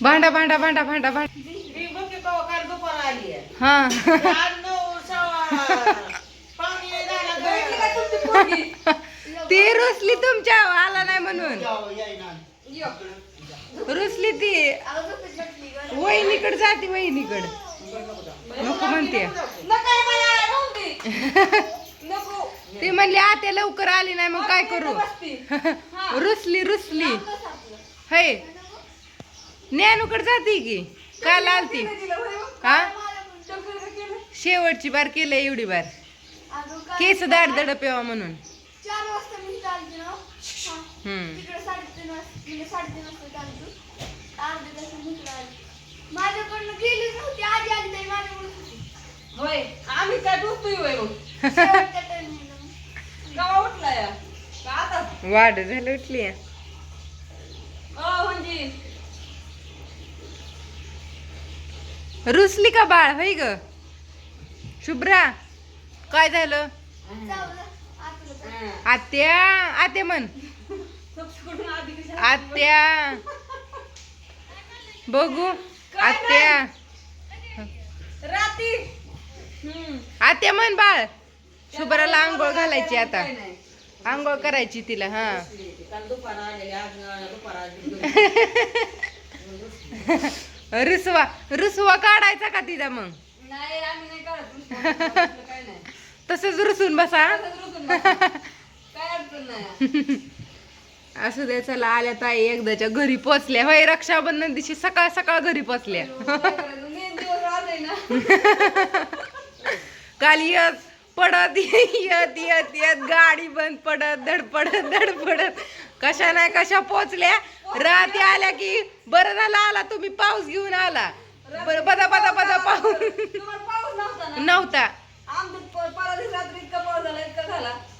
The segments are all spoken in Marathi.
भांडा भांडा भांडा भांडा भांडा. ती रुसली तुमच्या आला नाही म्हणून. रुसली ती. वहिनीकड जाते वहिनीकड. नको म्हणते. ती म्हणली आत्या लवकर आली नाही मग काय करू. रुसली रुसली. है ज्ञानूकडे जाते की? काल आलती होय हो? शेवटची बार केलं एवढी बार. केस दाड दड पेवा म्हणून. हम्म तिकडे साडेतीन वाजता म्हणजे साडेतीन वाजता चालतो अर्ध्या तास इकडे आली माझ्याकडनं गेलीच नव्हती आधी आली नाही माझ्याकडून होती होय आम्ही काय होय मग. शेवटच्या टाइमिंगला केव्हा उठला या? का आता? वाढ झाली उठली अ म्हणजे? रुसली का बाळ? होय ग. शुभ्रा काय झालं. आत्या आत्या म्हण. सबस्क्रिप्शन आधी कशी आत्या. बघू आत्या राती. आत्या म्हण बाळ. शुभ्राला आंघोळ घालायची आता. आंघोळ करायची तिला हा. रुसवा रुसवा काढायचा का तिचा मग? तसंच रुसून बसा. असू दे चला आल्या ताई एकदाच्या घरी पोचल्या. होय रक्षाबंधन दिवशी सकाळ सकाळ घरी पोचल्या काय करायचं? मेन दिवस आलाय ना काल येत पडत येत येत येत गाडी बंद पडत धड पडत धड पडत कशा नाही कशा पोचल्या? रात्री आल्या की बरं झालं आला तुम्ही पाऊस घेऊन आला. बरं बदा बदा बदा पाऊस. नव्हता.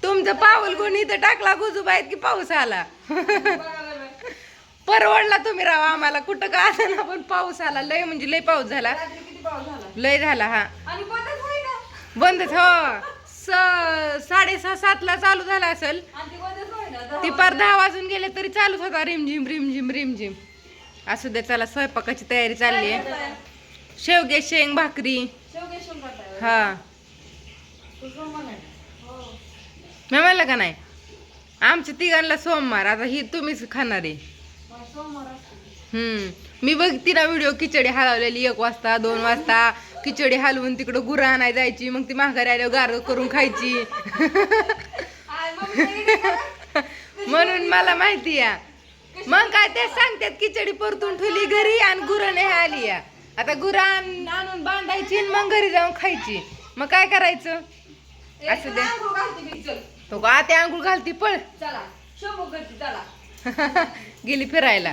तुमचं पाऊल गुण इथं टाकला गुजुबाईत की पाऊस आला. परवडला तुम्ही राव आम्हाला. कुठं का ना पण पाऊस आला. लय म्हणजे लय पाऊस झाला. लय झाला हा. बंदच हो साडेसहा सातला चालू झाला असेल. ती पार दहा वाजून गेले तरी चालूच होता. रिमझिम रिमझिम रिमझिम असू दे चला स्वयंपाकाची तयारी चालली आहे. शेवगे शेंग भाकरी. करताय हा. मी म्हणलं का नाही? आमच्या तिघांना सोमवार आता ही तुम्हीच खाणार आहे. हम्म. मी बघती ना व्हिडिओ खिचडी हलवलेली एक वाजता दोन वाजता. खिचडी हलवून तिकडं गुरा आणाय जायची मग ती माघारी आल्यावर गार करून खायची? म्हणून मला माहिती आहे. मग काय ते सांगतात खिचडी परतून ठेवली घरी आणि गुरं नाही आली या आता गुरं आण- आणून बांधायची मग घरी जाऊन खायची. मग काय करायचं? असू दे. तो का ते आंघोळ घालती पळ. चला शंभू करते चला. गेली फिरायला.